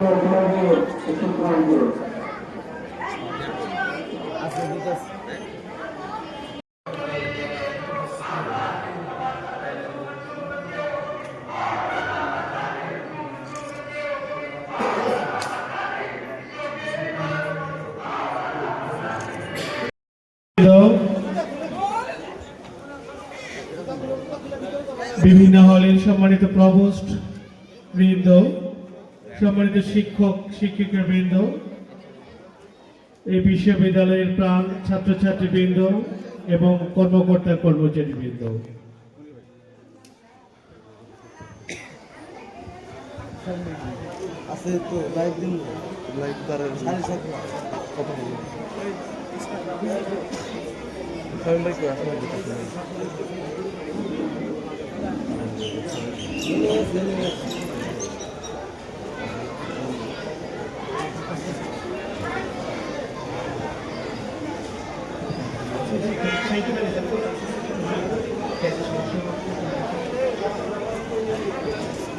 বিভিন্ন হলের সম্মানিত প্রভোস্ট বৃন্দ সম্মানিত শিক্ষক শিক্ষিকা বৃন্দ এই বিশ্ববিদ্যালয়ের প্রাণ ছাত্রছাত্রী বৃন্দ এবং কর্মকর্তা কর্মচারী বৃন্দ আছে তো লাইভ দিন। লাইভ কথা বলব সাড়ে লাইভ আসলে 最近まで。